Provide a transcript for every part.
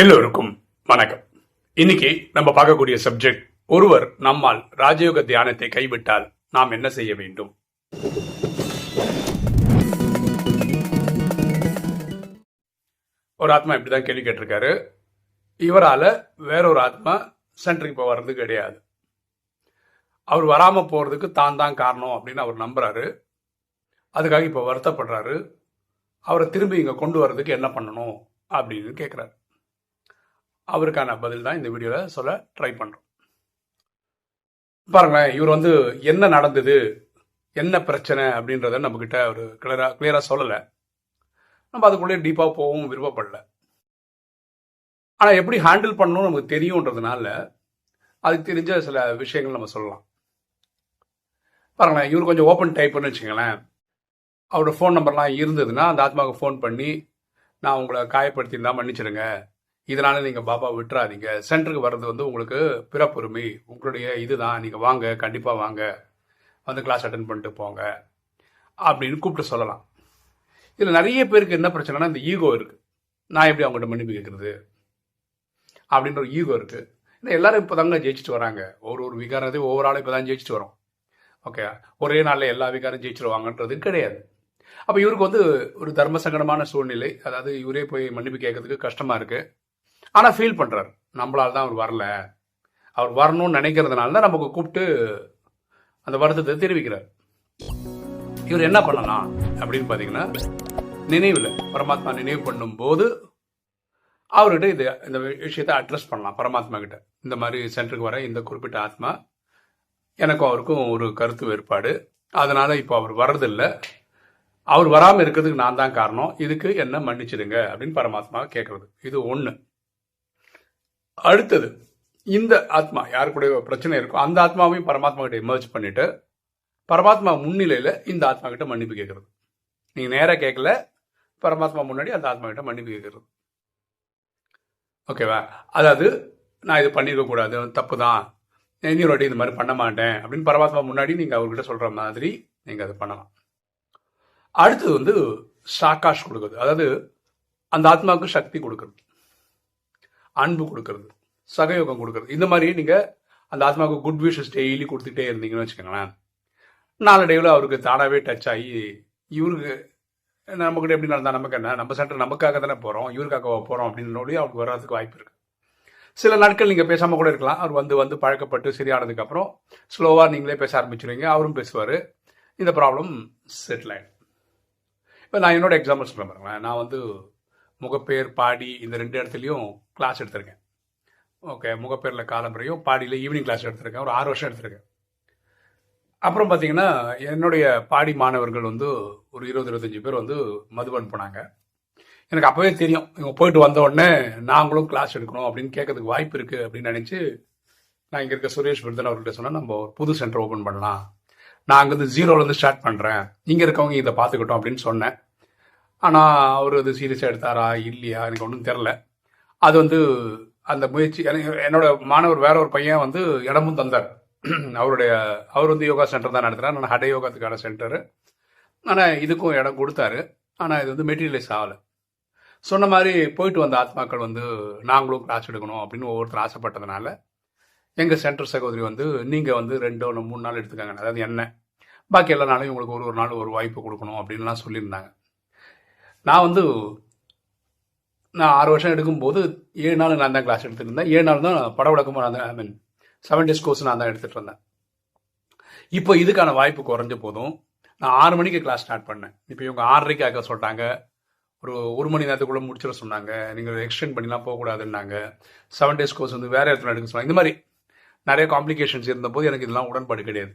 எல்லோருக்கும் வணக்கம். இன்னைக்கு நம்ம பார்க்கக்கூடிய சப்ஜெக்ட் ஒருவர் நம்மால் ராஜயோக தியானத்தை கைவிட்டால் நாம் என்ன செய்ய வேண்டும்? ஒரு ஆத்மா இப்படிதான் கேள்வி கேட்டிருக்காரு. இவரால வேறொரு ஆத்மா சென்டருக்கு இப்போ வர்றது கிடையாது. அவர் வராமல் போகிறதுக்கு தான் தான் காரணம் அப்படின்னு அவர் நம்புறாரு. அதுக்காக இப்போ வருத்தப்படுறாரு. அவரை திரும்பி இங்கே கொண்டு வர்றதுக்கு என்ன பண்ணணும் அப்படின்னு கேட்குறாரு அவருக்கான பதில் தான் இந்த வீடியோவில் சொல்ல ட்ரை பண்ணுறோம் பாருங்களேன் இவர் வந்து என்ன நடந்தது என்ன பிரச்சனை அப்படின்றத நம்மக்கிட்ட ஒரு கிளியராக கிளியராக சொல்லலை. நம்ம அதுக்குள்ளே டீப்பாக போகவும் விருப்பப்படல. ஆனால் எப்படி ஹேண்டில் பண்ணணும் நமக்கு தெரியுன்றதுனால அதுக்கு தெரிஞ்ச சில விஷயங்கள் நம்ம சொல்லலாம். பாருங்களேன் இவர் கொஞ்சம் ஓப்பன் டைப்னு வச்சுங்களேன் அவரோட ஃபோன் நம்பர்லாம் இருந்ததுன்னா அந்த ஆத்மாவுக்கு ஃபோன் பண்ணி நான் உங்களை காயப்படுத்தியிருந்தா மன்னிச்சிடுங்க. இதனால நீங்க பாபா விட்டுறாதீங்க. சென்டருக்கு வர்றது வந்து உங்களுக்கு பிறப்புரிமை. உங்களுடைய இதுதான். நீங்க வாங்க கண்டிப்பா வாங்க. வந்து கிளாஸ் அட்டன் பண்ணிட்டு போங்க. அப்படின்னு கூப்பிட்டு சொல்லலாம். இதுல நிறைய பேருக்கு என்ன பிரச்சனைனா இந்த ஈகோ இருக்கு. நான் எப்படி அவங்ககிட்ட மன்னிப்பு கேட்கறது? அப்படின்ற ஒரு ஈகோ இருக்கு. ஏன்னா எல்லாரும் இப்போதாங்க ஜெயிச்சுட்டு வராங்க. ஒரு ஒரு விகாரத்தையும் ஒவ்வொரு ஆளும் இப்போதான் ஜெயிச்சுட்டு வரோம். ஓகே ஒரே நாளில் எல்லா விகாரம் ஜெயிச்சிருவாங்கன்றது கிடையாது. அப்போ இவருக்கு வந்து ஒரு தர்ம சங்கடமான சூழ்நிலை. அதாவது இவரே போய் மன்னிப்பு கேட்கறதுக்கு கஷ்டமாக இருக்குது ஆனால் ஃபீல் பண்ணுறாரு நம்மளால் தான் அவர் வரல. அவர் வரணும்னு நினைக்கிறதுனால தான் நமக்கு கூப்பிட்டு அந்த வருத்தத்தை தெரிவிக்கிறார். இவர் என்ன பண்ணலாம் அப்படின்னு பார்த்தீங்கன்னா நினைவில் பரமாத்மா நினைவு பண்ணும்போது அவர்கிட்ட இது இந்த விஷயத்தை அட்ரஸ் பண்ணலாம் பரமாத்மா கிட்ட. இந்த மாதிரி சென்டருக்கு வர இந்த குறிப்பிட்ட ஆத்மா எனக்கும் அவருக்கும் ஒரு கருத்து வேறுபாடு. அதனால இப்போ அவர் வர்றதில்லை. அவர் வராமல் இருக்கிறதுக்கு நான் தான் காரணம். இதுக்கு என்ன மன்னிச்சிடுங்க அப்படின்னு பரமாத்மா கேட்கறது இது ஒன்று அடுத்தது இந்த ஆத்மா யாரு கூட பிரச்சனை இருக்கோ அந்த ஆத்மாவையும் பரமாத்மா கிட்ட எமர்ஜ் பண்ணிட்டு பரமாத்மா முன்னிலையில இந்த ஆத்மா கிட்ட மன்னிப்பு கேட்கறது. நீங்க நேராக கேட்கல பரமாத்மா முன்னாடி அந்த ஆத்மா கிட்ட மன்னிப்பு கேட்கறது. ஓகேவா? அதாவது நான் இது பண்ணியிருக்க கூடாது தப்பு தான். இன்னொரு இந்த மாதிரி பண்ண மாட்டேன் அப்படின்னு பரமாத்மா முன்னாடி நீங்க அவர்கிட்ட சொல்ற மாதிரி நீங்க அதை பண்ணலாம். அடுத்தது வந்து சாக்காஷ் கொடுக்குறது. அதாவது அந்த ஆத்மாவுக்கு சக்தி கொடுக்குறது. அன்பு கொடுக்கறது சகயோகம் கொடுக்கறது. இந்த மாதிரி நீங்கள் அந்த ஆத்மாவுக்கு குட் விஷஸ் டெய்லி கொடுத்துட்டே இருந்தீங்கன்னு வச்சுக்கோங்களேன். நாளடைவில் அவருக்கு தானாகவே டச் ஆகி இவருக்கு நம்மக்கிட்ட எப்படி நடந்தால் நமக்கு என்ன? நம்ம சென்டர் நமக்காக தானே போகிறோம் இவருக்காக போகிறோம் அப்படின்னு அவருக்கு வர்றதுக்கு வாய்ப்பு இருக்குது சில நாட்கள் நீங்கள் பேசாமல் கூட இருக்கலாம். அவர் வந்து வந்து பழக்கப்பட்டு சரியானதுக்கப்புறம் ஸ்லோவாக நீங்களே பேச ஆரம்பிச்சிருவீங்க. அவரும் பேசுவார். இந்த ப்ராப்ளம் செட்டில் ஆகிடும் இப்போ நான் என்னோட எக்ஸாம்பிள் சொல்ல பாருங்களேன். நான் வந்து முகப்பேர் பாடி இந்த ரெண்டு இடத்துலையும் கிளாஸ் எடுத்திருக்கேன். ஓகே முகப்பேரில் காலம்பரையும் பாடியில் ஈவினிங் கிளாஸ் எடுத்திருக்கேன். ஒரு ஆறு வருஷம் எடுத்திருக்கேன். அப்புறம் பார்த்தீங்கன்னா என்னுடைய பாடி மாணவர்கள் வந்து ஒரு இருபது இருபத்தஞ்சி பேர் வந்து மதுபன் போனாங்க. எனக்கு அப்போவே தெரியும் இவங்க போயிட்டு வந்த உடனே நாங்களும் கிளாஸ் எடுக்கணும் அப்படின்னு கேட்கறதுக்கு வாய்ப்பு இருக்குது அப்படின்னு நினச்சி நான் இங்கே இருக்க சுரேஷ் விருதன் அவர்கிட்ட சொன்னால் நம்ம ஒரு புது சென்டர் ஓப்பன் பண்ணலாம். நான் அங்கேருந்து ஜீரோலேருந்து ஸ்டார்ட் பண்ணுறேன் இங்கே இருக்கவங்க இதை பார்த்துக்கிட்டோம் அப்படின்னு சொன்னேன். ஆனால் அவர் அது சீரியஸாக எடுத்தாரா இல்லையா எனக்கு ஒன்றும் தெரில அது வந்து அந்த முயற்சி என்னோட மாணவர் வேற ஒரு பையன் வந்து இடமும் தந்தார். அவருடைய அவர் வந்து யோகா சென்டர் தான் நடத்துகிறார் நான் ஹட யோகாத்துக்கான சென்டர் ஆனால் இதுக்கும் இடம் கொடுத்தாரு. ஆனால் இது வந்து மெட்டீரியலைஸ் ஆகலை. சொன்ன மாதிரி போயிட்டு வந்த ஆத்மாக்கள் வந்து நாங்களும் கிளாஸ் எடுக்கணும் அப்படின்னு ஒவ்வொருத்தர் ஆசைப்பட்டதுனால எங்கள் சென்டர் சகோதரி வந்து நீங்கள் வந்து ரெண்டோ மூணு நாள் எடுத்துக்காங்க. அதாவது என்ன? பாக்கி எல்லா நாளையும் உங்களுக்கு ஒரு ஒரு நாள் ஒரு வாய்ப்பு கொடுக்கணும் அப்படின்லாம் சொல்லியிருந்தாங்க. நான் வந்து நான் ஆறு வருஷம் எடுக்கும்போது ஏழு நாள் நான் தான் கிளாஸ் எடுத்துருந்தேன். ஏழு நாள் தான் பட விளக்கமும் நான் தான் I mean seven days course நான் தான் எடுத்துகிட்டு இருந்தேன் இப்போ இதுக்கான வாய்ப்பு குறைஞ்ச போதும் நான் ஆறு மணிக்கு கிளாஸ் ஸ்டார்ட் பண்ணேன். இப்போ இவங்க ஆறரைக்கு ஆக்க சொல்லிட்டாங்க ஒரு ஒரு மணி நேரத்துக்குள்ள முடிச்சிட சொன்னாங்க. நீங்கள் எக்ஸ்டெண்ட் பண்ணிலாம் போகக்கூடாதுன்னாங்க. செவன் டேஸ் கோர்ஸ் வந்து வேறு இடத்துல எடுக்க சொன்னாங்க. இந்த மாதிரி நிறைய காம்ப்ளிகேஷன்ஸ் இருந்தபோது எனக்கு இதெல்லாம் உடன்பாடு கிடையாது.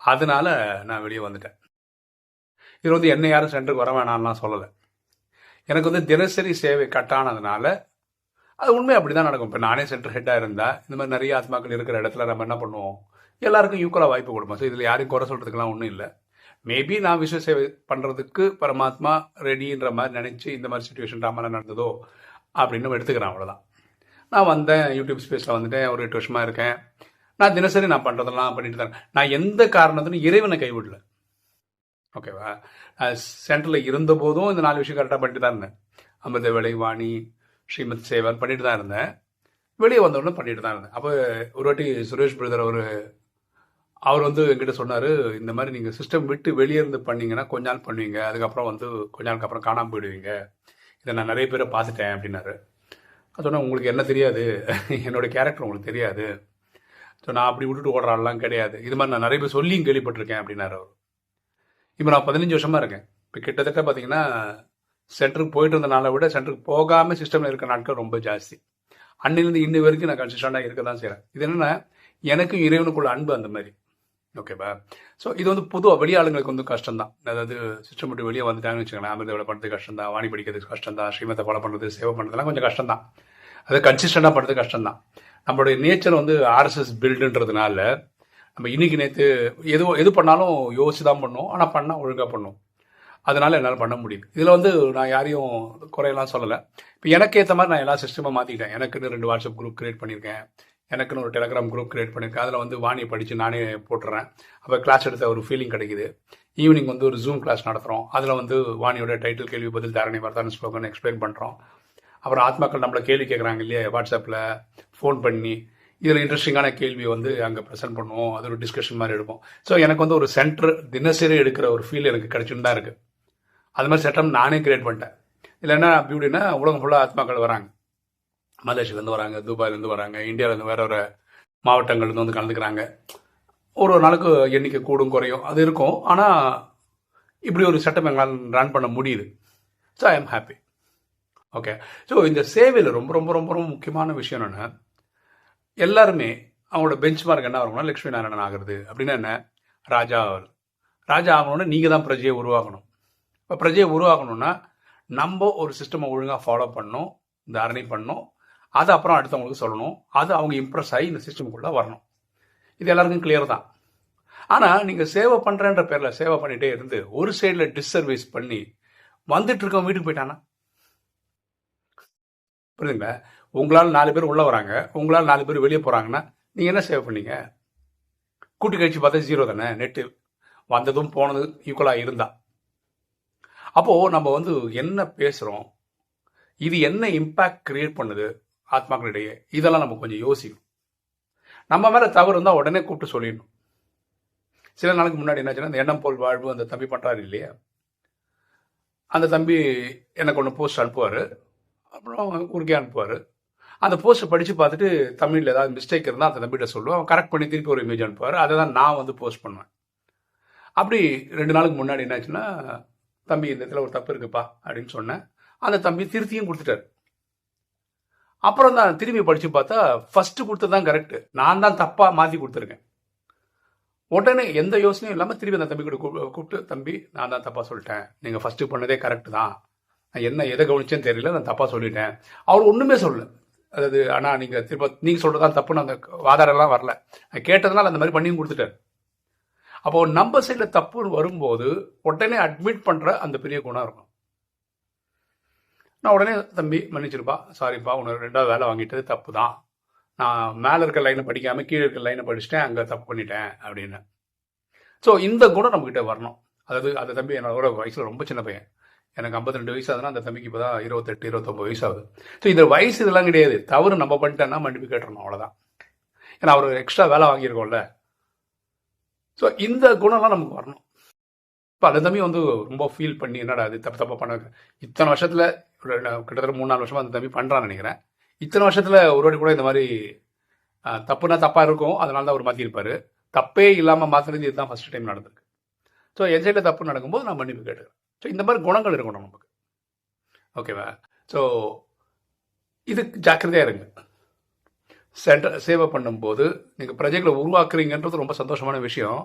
அதனால நான் வெளியே வந்துட்டேன். இது வந்து என்ன யாரும் சென்டருக்கு வர வேணாம்லாம் சொல்லலை. எனக்கு வந்து தினசரி சேவை கட்டானதுனால அது உண்மை அப்படி தான் நடக்கும். இப்போ நானே சென்டர் ஹெட்டாக இருந்தால் இந்த மாதிரி நிறைய ஆத்மாக்கள் இருக்கிற இடத்துல நம்ம என்ன பண்ணுவோம்? எல்லாருக்கும் ஈக்குவலாக வாய்ப்பு கொடுப்போம். ஸோ இதில் யாரையும் குறை சொல்கிறதுக்கெல்லாம் ஒன்றும் இல்லை. மேபி நான் விஸ்வ சேவை பண்ணுறதுக்கு பரமாத்மா ரெடின்ற மாதிரி நினச்சி இந்த மாதிரி சுச்சுவேஷன் ராமலாம் நடந்ததோ அப்படின்னு எடுத்துக்கிறேன் அவ்வளோதான் நான் வந்தேன் யூடியூப் ஸ்பேஸில் வந்துட்டேன் ஒரு எட்டு வருஷமாக இருக்கேன். நான் தினசரி நான் பண்ணுறதெல்லாம் பண்ணிட்டு தரேன் இருக்கேன். நான் எந்த காரணத்திலும் இறைவனை கைவிடல. ஓகேவா சென்டரில் uh, இருந்தபோதும் இந்த நாலு விஷயம் கரெக்டாக பண்ணிட்டு தான் இருந்தேன். அமிர்த வேலை வாணி ஸ்ரீமத் சேவன் பண்ணிட்டு தான் இருந்தேன். வெளியே வந்தோடனே பண்ணிட்டு தான் இருந்தேன். அப்போ ஒரு வாட்டி சுரேஷ் பிரதர் அவர் அவர் வந்து என்கிட்ட சொன்னார் இந்த மாதிரி நீங்கள் சிஸ்டம் விட்டு வெளியே இருந்து பண்ணிங்கன்னா கொஞ்ச நாள் பண்ணுவீங்க. அதுக்கப்புறம் வந்து கொஞ்ச நாளுக்கு அப்புறம் காணாமல் போயிடுவீங்க. இதை நான் நிறைய பேரை பார்த்துட்டேன் அப்படின்னாரு. நான் உங்களுக்கு என்ன தெரியாது? என்னோடய கேரக்டர் உங்களுக்கு தெரியாது. ஸோ நான் அப்படி விட்டுட்டு ஓடுறாள்லாம் கிடையாது. இது மாதிரி நான் நிறைய பேர் சொல்லியும் கேள்விப்பட்டிருக்கேன் அப்படின்னாரு அவர். இப்போ நான் பதினஞ்சு வருஷமாக இருக்கேன். இப்போ கிட்டத்தட்ட பார்த்தீங்கன்னா சென்டருக்கு போயிட்டு இருந்த நாளை விட சென்டருக்கு போகாமல் சிஸ்டமில் இருக்க நாட்கள் ரொம்ப ஜாஸ்தி. அன்னிலேருந்து இன்ன வரைக்கும் நான் கன்சிஸ்டண்டாக இருக்க தான் செய்கிறேன் இது என்னென்னா எனக்கும் இறைவனுக்குள்ள அன்பு அந்த மாதிரி. ஓகேவா ஸோ இது வந்து பொதுவாக வெளியாளுங்களுக்கு வந்து கஷ்டம் தான் அதாவது சிஸ்டம் விட்டு வெளியே வந்துட்டாங்கன்னு வச்சுக்கோங்களேன். அமிர்த வேலை பண்ணுறது கஷ்டம் தான் வாணி படிக்கிறது கஷ்டம் தான் ஸ்ரீமத்தை ஃபாலோ பண்ணுறது சேவை பண்ணுறதுலாம் கொஞ்சம் கஷ்டம் தான் அது கன்சிஸ்டண்டாக பண்ணுறது கஷ்டம் தான் நம்மளுடைய நேச்சர் வந்து ஆர்எஸ்எஸ் பில்டுன்றதுனால நம்ம இன்னைக்கு நேற்று எது எது பண்ணாலும் யோசிச்சு தான் பண்ணோம். ஆனால் பண்ணால் ஒழுங்காக பண்ணும். அதனால என்னால் பண்ண முடியுது இதில் வந்து நான் யாரையும் குறையெல்லாம் சொல்லலை. இப்போ எனக்கு ஏற்ற மாதிரி நான் எல்லா சிஸ்டமாக மாற்றிக்கிட்டேன் எனக்குன்னு ரெண்டு வாட்ஸ்அப் குரூப் க்ரியேட் பண்ணியிருக்கேன். எனக்குன்னு ஒரு டெலிகிராம் குரூப் க்ரியேட் பண்ணியிருக்கேன். அதில் வந்து வாணியை படித்து நானே போட்டுறேன். அப்போ கிளாஸ் எடுத்த ஒரு ஃபீலிங் கிடைக்குது. ஈவினிங் வந்து ஒரு ஜூம் கிளாஸ் நடத்துகிறோம் அதில் வந்து வாணியோட டைட்டில் கேள்வி பதில் தாரணை வர்த்தான ஸ்லோகன் எக்ஸ்பிளைன் பண்ணுறோம் அப்புறம் ஆத்மாக்கள் நம்மளை கேள்வி கேட்குறாங்க இல்லையா? வாட்ஸ்அப்பில் ஃபோன் பண்ணி இதில் இன்ட்ரெஸ்டிங்கான கேள்வி வந்து அங்கே ப்ரெசென்ட் பண்ணுவோம். அது ஒரு டிஸ்கஷன் மாதிரி எடுப்போம். ஸோ எனக்கு வந்து ஒரு சென்டர் தினசரி எடுக்கிற ஒரு ஃபீல் எனக்கு கிடைச்சுன்னு தான் இருக்குது அது மாதிரி செட்டம் நானே கிரியேட் பண்ணிட்டேன். இதில் என்ன அப்படி இப்படின்னா உலகம் ஃபுல்லாக ஆத்மாக்கள் வராங்க. மலேசியாலேருந்து வராங்க துபாயிலேருந்து வராங்க இந்தியாவிலேருந்து வேற ஒரு மாவட்டங்கள்லேருந்து வந்து கலந்துக்கிறாங்க. ஒரு ஒரு நாளுக்கு எண்ணிக்கை கூடும் குறையும். அது இருக்கும். ஆனால் இப்படி ஒரு செட்டப் எங்களால் ரன் பண்ண முடியுது. So I am happy okay so இந்த சேவையில் ரொம்ப ரொம்ப ரொம்ப ரொம்ப முக்கியமான விஷயம் என்னென்னா எல்லாருமே அவங்களோட பெஞ்ச் மார்க் என்ன ஆகணும்னா லட்சுமி நாராயணன் ஆகிறது. அப்படின்னா என்ன? ராஜா ஆகுது ராஜா ஆகணும்னா நீங்கள் தான் பிரஜையை உருவாக்கணும். இப்போ பிரஜையை உருவாக்கணும்னா நம்ம ஒரு சிஸ்டமை ஒழுங்காக ஃபாலோ பண்ணணும் தாரணை பண்ணணும். அது அப்புறம் அடுத்தவங்களுக்கு சொல்லணும். அது அவங்க இம்ப்ரெஸ் ஆகி இந்த சிஸ்டமுக்குள்ளே வரணும். இது எல்லாருக்கும் கிளியர் தான். ஆனால் நீங்கள் சேவை பண்ணுறேன்ற பேரில் சேவை பண்ணிகிட்டே இருந்து ஒரு சைடில் டிஸ்சர்வீஸ் பண்ணி வந்துட்டு இருக்கவன் வீட்டுக்கு போயிட்டானா? புரியுதுங்களா? உங்களால் நாலு பேர் உள்ளே வராங்க. உங்களால் நாலு பேர் வெளியே போகிறாங்கன்னா நீங்கள் என்ன சேவ் பண்ணீங்க? கூட்டி கழிச்சு பார்த்தா ஜீரோ தானே நெட்டு வந்ததும் போனதும் ஈக்குவலாக இருந்தா. அப்போது நம்ம வந்து என்ன பேசுகிறோம் இது என்ன இம்பேக்ட் கிரியேட் பண்ணுது ஆத்மாக்களிடையே இதெல்லாம் நம்ம கொஞ்சம் யோசிக்கணும். நம்ம மேலே தவறு இருந்தால் உடனே கூப்பிட்டு சொல்லிடணும். சில நாளுக்கு முன்னாடி என்னாச்சுன்னா அந்த எண்ணம் போல் வாழ்வு அந்த தம்பி பண்ணுறாரு இல்லையா? அந்த தம்பி எனக்கு ஒன்று போஸ்ட் அனுப்புவார். அப்புறம் குறுக்கே அனுப்புவார். அந்த போஸ்ட்டை படித்து பார்த்துட்டு தமிழில் ஏதாவது மிஸ்டேக் இருந்தால் அந்த தம்பிகிட்ட சொல்லுவேன். அவன் கரெக்ட் பண்ணி திருப்பி ஒரு இமேஜ் அனுப்புவார். அதை தான் நான் வந்து போஸ்ட் பண்ணுவேன். அப்படி ரெண்டு நாளுக்கு முன்னாடி என்னாச்சுன்னா தம்பி இந்த இடத்துல ஒரு தப்பு இருக்குப்பா அப்படின்னு சொன்னேன். அந்த தம்பி திருத்தியும் கொடுத்துட்டாரு. அப்புறம் தான் திரும்பி படித்து பார்த்தா ஃபஸ்ட்டு கொடுத்தது தான் கரெக்டு நான் தான் தப்பாக மாற்றி கொடுத்துருக்கேன். உடனே எந்த யோசனையும் இல்லாமல் திரும்பி அந்த தம்பி கூட கூப்பிட்டு தம்பி நான் தான் தப்பாக சொல்லிட்டேன். நீங்கள் ஃபஸ்ட்டு பண்ணதே கரெக்ட் தான். நான் என்ன எதை கவனிச்சேன்னு தெரியல. நான் தப்பாக சொல்லிட்டேன். அவர் ஒன்றுமே சொல்லல. அதாவது ஆனால் நீங்கள் திரும்ப நீங்கள் சொல்கிறது தான் தப்புன்னு அந்த வாதாடெல்லாம் வரல. நான் கேட்டதுனால அந்த மாதிரி பண்ணியும் கொடுத்துட்டார் அப்போ நம்ம சைடில் தப்புன்னு வரும்போது உடனே அட்மிட் பண்ணுற அந்த பெரிய குணம் இருக்கும். நான் உடனே தம்பி மன்னிச்சிருப்பா சாரிப்பா உனக்கு ரெண்டாவது வேலை வாங்கிட்டது தப்பு தான் நான் மேலே இருக்க லைனை படிக்காமல் கீழே இருக்க லைனை படிச்சுட்டேன் அங்கே தப்பு பண்ணிட்டேன் அப்படின்னு. ஸோ இந்த குணம் நம்மக்கிட்ட வரணும். அதாவது அந்த தம்பி என்னோட வயசில் ரொம்ப சின்ன பையன். எனக்கு 52 ரெண்டு வயசு ஆகுதுன்னா அந்த தம்பிக்கு இப்போ தான் இருபத்தெட்டு இருபத்தொம்பது வயசு ஆகுது ஸோ இந்த வயசு இதெல்லாம் கிடையாது. தவறு நம்ம பண்ணிட்டேன்னா மன்னிப்பு கேட்டுறணும் அவ்வளோதான் ஏன்னா அவர் எக்ஸ்ட்ரா வேலை வாங்கியிருக்கோம்ல. ஸோ இந்த குணம்லாம் நமக்கு வரணும். இப்போ அந்த தம்பி வந்து ரொம்ப ஃபீல் பண்ணி என்னடா அது தப்பு தப்பாக பண்ண இத்தனை வருஷத்தில் கிட்டத்தட்ட மூணு நாலு வருஷமா அந்த தம்பி பண்ணுறான்னு நினைக்கிறேன். இத்தனை வருஷத்தில் ஒரு வாட்டி கூட இந்த மாதிரி தப்புனா தப்பாக இருக்கும். அதனால தான் அவர் மாற்றிருப்பார் தப்பே இல்லாமல் மாற்றினது இதுதான் ஃபர்ஸ்ட் டைம் நடந்திருக்கு. ஸோ என் சைடில் தப்பு நடக்கும்போது நான் மன்னிப்பு கேட்டுக்கிறேன். ஸோ இந்த மாதிரி குணங்கள் இருக்கணும் நமக்கு. ஓகேவா ஸோ இது ஜாக்கிரதையாக இருங்க. சென்டர் சேவை பண்ணும்போது நீங்கள் பிரஜைகளை உருவாக்குறீங்கன்றது ரொம்ப சந்தோஷமான விஷயம்.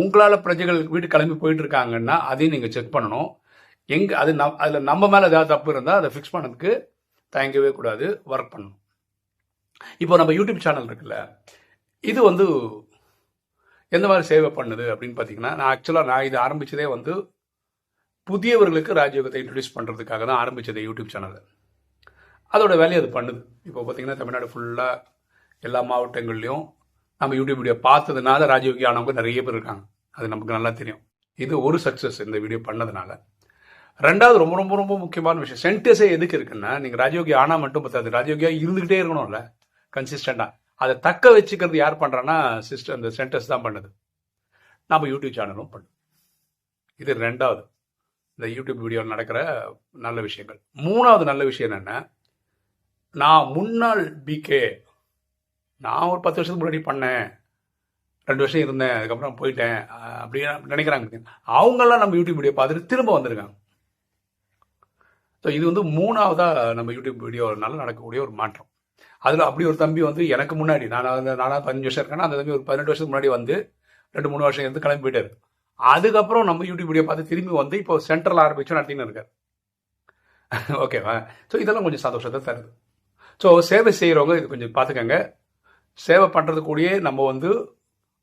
உங்களால் பிரஜைகள் வீட்டு கிளம்பி போயிட்டு இருக்காங்கன்னா அதையும் நீங்கள் செக் பண்ணணும். எங்கே அது நம் அதில் நம்ம மேலே ஏதாவது தப்பு இருந்தால் அதை ஃபிக்ஸ் பண்ணதுக்கு தயங்கவே கூடாது. ஒர்க் பண்ணணும். இப்போ நம்ம யூடியூப் சேனல் இருக்குல்ல இது வந்து எந்த மாதிரி சேவை பண்ணுது அப்படின்னு பார்த்தீங்கன்னா நான் ஆக்சுவலாக நான் இது ஆரம்பித்ததே வந்து புதியவர்களுக்கு ராஜயோகத்தை இன்ட்ரடியூஸ் பண்ணுறதுக்காக தான் ஆரம்பிச்சது யூடியூப் சேனல் அதோட வேலையை அது பண்ணுது. இப்போ பார்த்தீங்கன்னா தமிழ்நாடு ஃபுல்லாக எல்லா மாவட்டங்கள்லையும் நம்ம யூடியூப் வீடியோ பார்த்ததுனால ராஜயோகி ஆனவங்க நிறைய பேர் இருக்காங்க. அது நமக்கு நல்லா தெரியும். இது ஒரு சக்ஸஸ் இந்த வீடியோ பண்ணதுனால. ரெண்டாவது ரொம்ப ரொம்ப ரொம்ப முக்கியமான விஷயம் சென்டர்ஸே எதுக்கு இருக்குன்னா நீங்கள் ராஜயோகி ஆனால் மட்டும் பத்தாது. ராஜயோகியாக இருந்துகிட்டே இருக்கணும்ல கன்சிஸ்டண்டாக அதை தக்க வச்சுக்கிறது யார் பண்ணுறான்னா சிஸ்டர் அந்த சென்டர்ஸ் தான் பண்ணுது. நம்ம யூடியூப் சேனலும் பண்ணும் இது ரெண்டாவது. இந்த யூடியூப் வீடியோவில் நடக்கிற நல்ல விஷயங்கள். மூணாவது நல்ல விஷயம் என்னென்னா நான் முன்னாள் பிகே நான் ஒரு பத்து வருஷத்துக்கு முன்னாடி பண்ணேன். ரெண்டு வருஷம் இருந்தேன் அதுக்கப்புறம் போயிட்டேன் அப்படின்னு நினைக்கிறாங்க. அவங்கெல்லாம் நம்ம யூடியூப் வீடியோ பார்த்துட்டு திரும்ப வந்திருக்காங்க. ஸோ இது வந்து மூணாவதாக நம்ம யூடியூப் வீடியோனால நடக்கக்கூடிய ஒரு மாற்றம். அதில் அப்படி ஒரு தம்பி வந்து எனக்கு முன்னாடி நான் நானாக பதினஞ்சு வருஷம் இருக்கேன்னா அந்த தம்பி ஒரு பதினெட்டு வருஷத்துக்கு முன்னாடி வந்து ரெண்டு மூணு வருஷம் இருந்து கிளம்பி போயிட்டாரு. அதுக்கப்புறம் நம்ம யூடியூப் வீடியோ பார்த்து திரும்பி வந்து இப்போ சென்ட்ரல் ஆரம்பிச்சு நடத்தின்னு இருக்கார். ஓகேவா ஸோ இதெல்லாம் கொஞ்சம் சந்தோஷத்தை தருது. ஸோ சேவை செய்கிறவங்க இது கொஞ்சம் பார்த்துக்கங்க. சேவை பண்ணுறது கூடயே நம்ம வந்து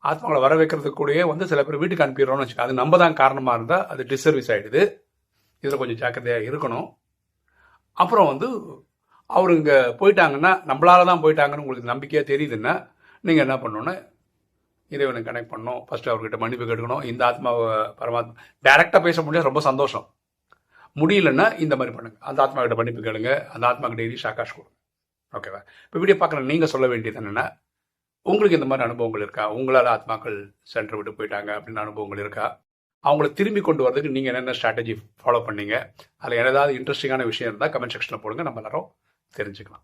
ஆத்மாவை வர வைக்கிறதுக்கு கூடயே வந்து சில பேர் வீட்டுக்கு அனுப்பிடுறோம்னு வச்சுக்கோங்க. அது நம்ம தான் காரணமாக இருந்தால் அது டிஸ்சர்வீஸ் ஆகிடுது இதில் கொஞ்சம் ஜாக்கிரதையாக இருக்கணும். அப்புறம் வந்து அவர் இங்கே போயிட்டாங்கன்னா நம்மளால தான் போயிட்டாங்கன்னு உங்களுக்கு நம்பிக்கையாக தெரியுதுன்னா நீங்கள் என்ன பண்ணணும்னா இறைவனை கனெக்ட் பண்ணணும். ஃபஸ்ட்டு அவர்கிட்ட மன்னிப்பு கேட்கணும் இந்த ஆத்மாவை பரமாத்மா டைரெக்டாக பேச முடியாது ரொம்ப சந்தோஷம். முடியலன்னா இந்த மாதிரி பண்ணுங்கள் அந்த ஆத்மா கிட்ட மன்னிப்பு கேளுங்க. அந்த ஆத்மா கிட்ட எழுதி சாக்காஷ் கொடுங்க. ஓகேவா இப்போ வீடியோ பார்க்குற நீங்கள் சொல்ல வேண்டியது என்னென்னா உங்களுக்கு இந்த மாதிரி அனுபவங்கள் இருக்கா? உங்களால் ஆத்மாக்கள் சென்டர் விட்டு போயிட்டாங்க அப்படின்னு அனுபவங்கள் இருக்கா? அவங்கள திரும்பி கொண்டு வரதுக்கு நீங்கள் என்னென்ன ஸ்ட்ராட்டஜி ஃபாலோ பண்ணீங்க? அதில் ஏதாவது இன்ட்ரெஸ்டிங்கான விஷயம் இருந்தால் கமெண்ட் செக்ஷனில் போடுங்க. நம்ம எல்லாரும் தெரிஞ்சுக்கலாம்.